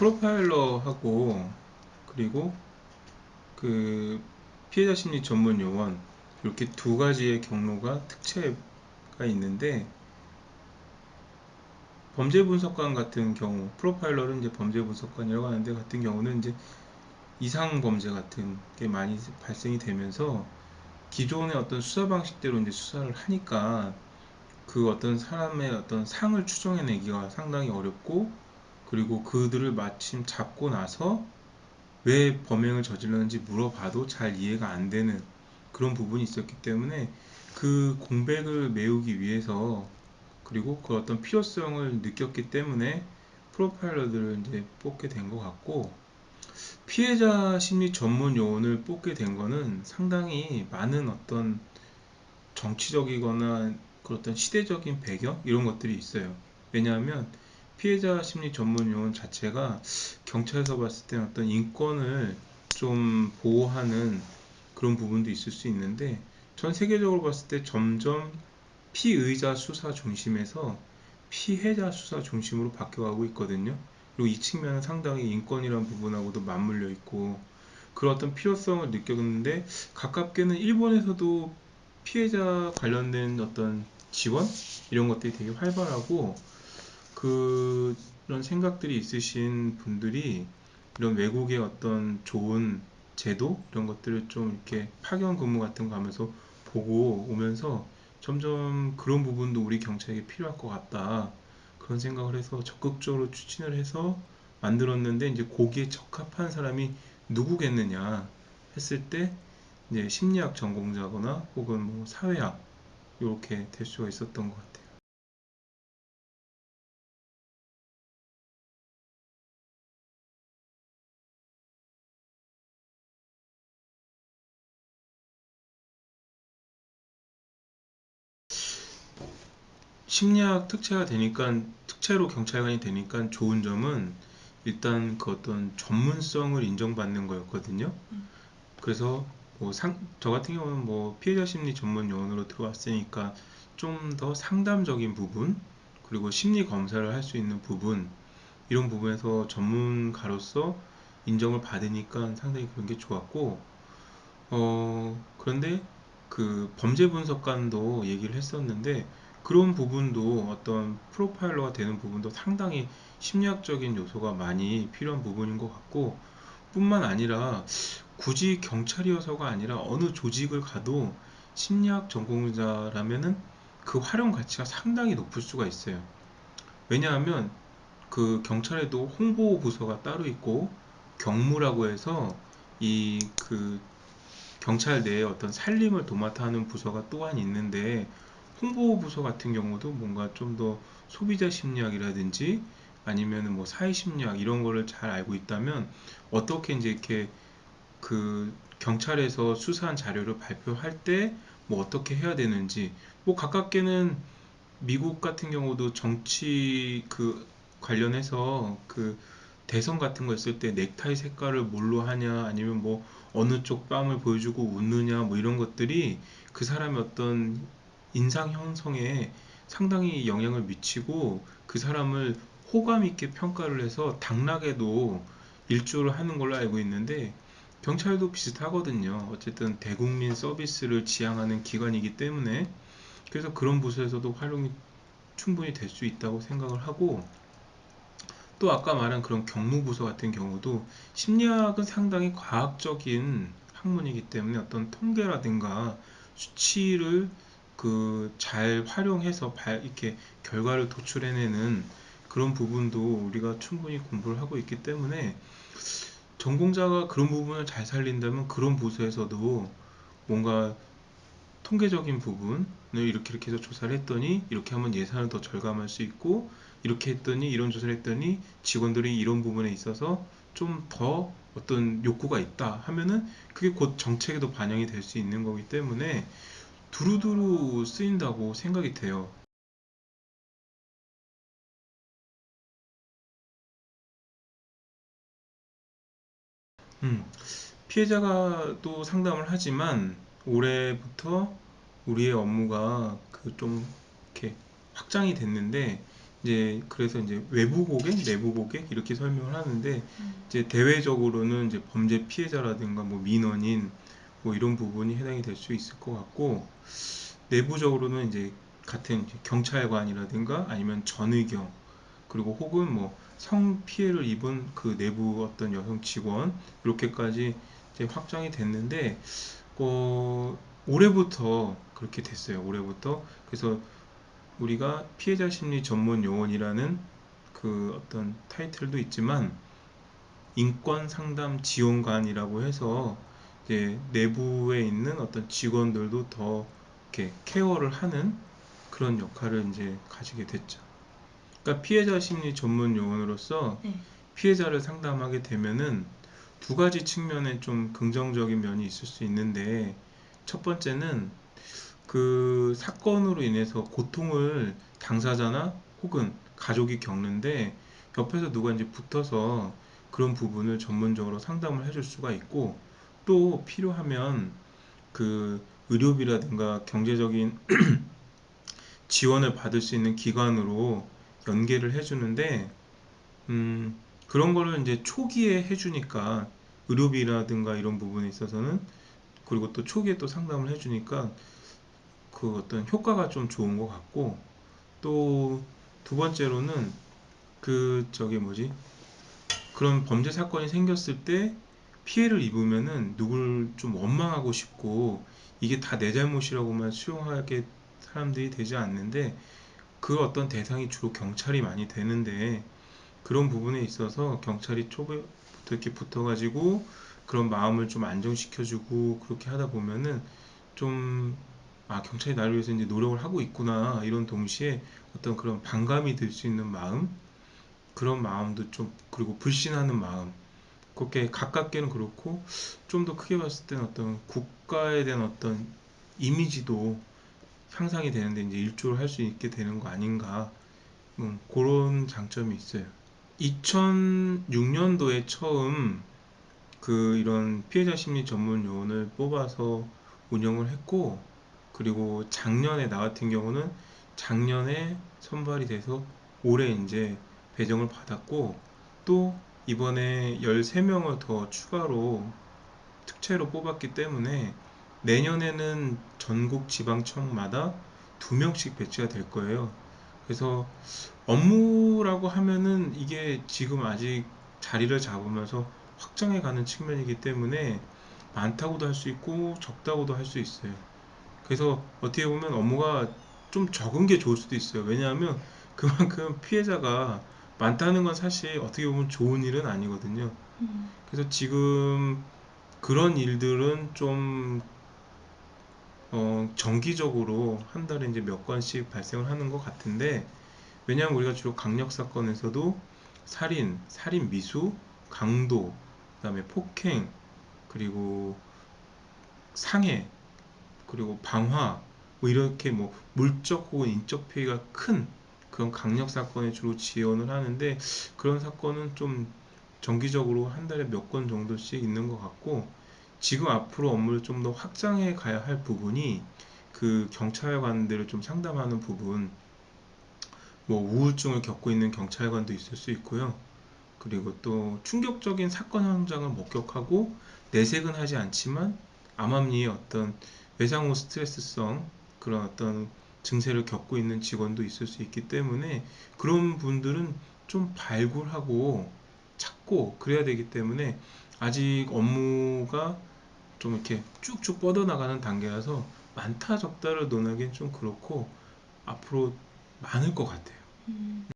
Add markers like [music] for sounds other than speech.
프로파일러하고 그리고 그 피해자 심리 전문 요원 이렇게 두 가지의 경로가 특채가 있는데 범죄 분석관 같은 경우 프로파일러는 이제 범죄 분석관이라고 하는데 같은 경우는 이제 이상 범죄 같은 게 많이 발생이 되면서 기존의 어떤 수사 방식대로 이제 수사를 하니까 그 어떤 사람의 어떤 상을 추정해내기가 상당히 어렵고 그리고 그들을 마침 잡고 나서 왜 범행을 저질렀는지 물어봐도 잘 이해가 안 되는 그런 부분이 있었기 때문에 그 공백을 메우기 위해서 그리고 그 어떤 필요성을 느꼈기 때문에 프로파일러들을 이제 뽑게 된 것 같고 피해자 심리 전문 요원을 뽑게 된 거는 상당히 많은 어떤 정치적이거나 그런 시대적인 배경 이런 것들이 있어요. 왜냐하면 피해자 심리 전문 요원 자체가 경찰에서 봤을 때 어떤 인권을 좀 보호하는 그런 부분도 있을 수 있는데 전 세계적으로 봤을 때 점점 피의자 수사 중심에서 피해자 수사 중심으로 바뀌어가고 있거든요. 그리고 이 측면은 상당히 인권이라는 부분하고도 맞물려 있고 그런 어떤 필요성을 느꼈는데 가깝게는 일본에서도 피해자 관련된 어떤 지원 이런 것들이 되게 활발하고 그런 생각들이 있으신 분들이 이런 외국의 어떤 좋은 제도 이런 것들을 좀 이렇게 파견 근무 같은 거 하면서 보고 오면서 점점 그런 부분도 우리 경찰에게 필요할 것 같다 그런 생각을 해서 적극적으로 추진을 해서 만들었는데 이제 거기에 적합한 사람이 누구겠느냐 했을 때 이제 심리학 전공자거나 혹은 뭐 사회학 이렇게 될 수가 있었던 것 같아요. 심리학 특채가 되니까 특채로 경찰관이 되니까 좋은 점은 일단 그 어떤 전문성을 인정받는 거였거든요. 그래서 뭐 상, 저 같은 경우는 뭐 피해자 심리 전문 요원으로 들어왔으니까 좀 더 상담적인 부분 그리고 심리 검사를 할 수 있는 부분 이런 부분에서 전문가로서 인정을 받으니까 상당히 그런 게 좋았고 어 그런데 그 범죄 분석관도 얘기를 했었는데 그런 부분도 어떤 프로파일러가 되는 부분도 상당히 심리학적인 요소가 많이 필요한 부분인 것 같고 뿐만 아니라 굳이 경찰이어서가 아니라 어느 조직을 가도 심리학 전공자라면은 그 활용 가치가 상당히 높을 수가 있어요. 왜냐하면 그 경찰에도 홍보 부서가 따로 있고 경무라고 해서 이 그 경찰 내에 어떤 살림을 도맡아 하는 부서가 또한 있는데 홍보 부서 같은 경우도 뭔가 좀 더 소비자 심리학이라든지 아니면 뭐 사회 심리학 이런 거를 잘 알고 있다면 어떻게 이제 이렇게 그 경찰에서 수사한 자료를 발표할 때 뭐 어떻게 해야 되는지 뭐 가깝게는 미국 같은 경우도 정치 그 관련해서 그 대선 같은 거 있을 때 넥타이 색깔을 뭘로 하냐 아니면 뭐 어느 쪽 뺨을 보여주고 웃느냐 뭐 이런 것들이 그 사람의 어떤 인상 형성에 상당히 영향을 미치고 그 사람을 호감 있게 평가를 해서 당락에도 일조를 하는 걸로 알고 있는데 경찰도 비슷하거든요. 어쨌든 대국민 서비스를 지향하는 기관이기 때문에 그래서 그런 부서에서도 활용이 충분히 될 수 있다고 생각을 하고 또 아까 말한 그런 경무부서 같은 경우도 심리학은 상당히 과학적인 학문이기 때문에 어떤 통계라든가 수치를 그 잘 활용해서 이렇게 결과를 도출해내는 그런 부분도 우리가 충분히 공부를 하고 있기 때문에 전공자가 그런 부분을 잘 살린다면 그런 부서에서도 뭔가 통계적인 부분을 이렇게 이렇게 해서 조사를 했더니 이렇게 하면 예산을 더 절감할 수 있고 이렇게 했더니 이런 조사를 했더니 직원들이 이런 부분에 있어서 좀 더 어떤 욕구가 있다 하면은 그게 곧 정책에도 반영이 될 수 있는 거기 때문에 두루두루 쓰인다고 생각이 돼요. 음, 피해자가 또 상담을 하지만 올해부터 우리의 업무가 그 좀 이렇게 확장이 됐는데 이제 그래서 이제 외부 고객, 내부 고객 이렇게 설명을 하는데 음. 이제 대외적으로는 이제 범죄 피해자라든가 뭐 민원인 뭐 이런 부분이 해당이 될 수 있을 것 같고 내부적으로는 이제 같은 경찰관이라든가 아니면 전의경 그리고 혹은 뭐 성 피해를 입은 그 내부 어떤 여성 직원 이렇게까지 이제 확장이 됐는데 어, 올해부터 그렇게 됐어요. 올해부터 그래서 우리가 피해자 심리 전문 요원이라는 그 어떤 타이틀도 있지만 인권 상담 지원관이라고 해서 이제 내부에 있는 어떤 직원들도 더 이렇게 케어를 하는 그런 역할을 이제 가지게 됐죠. 그러니까 피해자 심리 전문 요원으로서 네. 피해자를 상담하게 되면은 두 가지 측면에 좀 긍정적인 면이 있을 수 있는데 첫 번째는 그 사건으로 인해서 고통을 당사자나 혹은 가족이 겪는데 옆에서 누가 이제 붙어서 그런 부분을 전문적으로 상담을 해줄 수가 있고 또 필요하면 그 의료비라든가 경제적인 [clears throat] 지원을 받을 수 있는 기관으로 연계를 해주는데 음, 그런 거를 이제 초기에 해주니까 의료비라든가 이런 부분에 있어서는 그리고 또 초기에 또 상담을 해주니까 그 어떤 효과가 좀 좋은 것 같고 또 두 번째로는 그 저기 뭐지? 그런 범죄 사건이 생겼을 때 피해를 입으면은 누굴 좀 원망하고 싶고 이게 다 내 잘못이라고만 수용하게 사람들이 되지 않는데 그 어떤 대상이 주로 경찰이 많이 되는데 그런 부분에 있어서 경찰이 초부터 이렇게 붙어가지고 그런 마음을 좀 안정시켜주고 그렇게 하다 보면은 좀 아, 경찰이 나를 위해서 이제 노력을 하고 있구나 이런 동시에 어떤 그런 반감이 들 수 있는 마음? 그런 마음도 좀 그리고 불신하는 마음 그렇게 가깝게는 그렇고 좀 더 크게 봤을 때는 어떤 국가에 대한 어떤 이미지도 향상이 되는데 이제 일조를 할 수 있게 되는 거 아닌가 음, 그런 장점이 있어요. 2006년도에 처음 그 이런 피해자 심리 전문 요원을 뽑아서 운영을 했고 그리고 작년에 나 같은 경우는 작년에 선발이 돼서 올해 이제 배정을 받았고 또 이번에 13명을 더 추가로 특채로 뽑았기 때문에 내년에는 전국 지방청마다 두 명씩 배치가 될 거예요. 그래서 업무라고 하면은 이게 지금 아직 자리를 잡으면서 확장해 가는 측면이기 때문에 많다고도 할 수 있고 적다고도 할 수 있어요. 그래서 어떻게 보면 업무가 좀 적은 게 좋을 수도 있어요. 왜냐하면 그만큼 피해자가 많다는 건 사실 어떻게 보면 좋은 일은 아니거든요. 음. 그래서 지금 그런 일들은 좀 어, 정기적으로 한 달에 이제 몇 건씩 발생을 하는 것 같은데 왜냐하면 우리가 주로 강력 사건에서도 살인, 살인 미수, 강도, 그다음에 폭행, 그리고 상해, 그리고 방화, 뭐 이렇게 뭐 물적 혹은 인적 피해가 큰 그런 강력 사건에 주로 지원을 하는데 그런 사건은 좀 정기적으로 한 달에 몇 건 정도씩 있는 것 같고 지금 앞으로 업무를 좀 더 확장해 가야 할 부분이 그 경찰관들을 좀 상담하는 부분 뭐 우울증을 겪고 있는 경찰관도 있을 수 있고요. 그리고 또 충격적인 사건 현장을 목격하고 내색은 하지 않지만 암암리의 어떤 외상 후 스트레스성 그런 어떤 증세를 겪고 있는 직원도 있을 수 있기 때문에 그런 분들은 좀 발굴하고 찾고 그래야 되기 때문에 아직 업무가 좀 이렇게 쭉쭉 뻗어나가는 단계라서 많다 적다를 논하기엔 좀 그렇고 앞으로 많을 것 같아요. 음.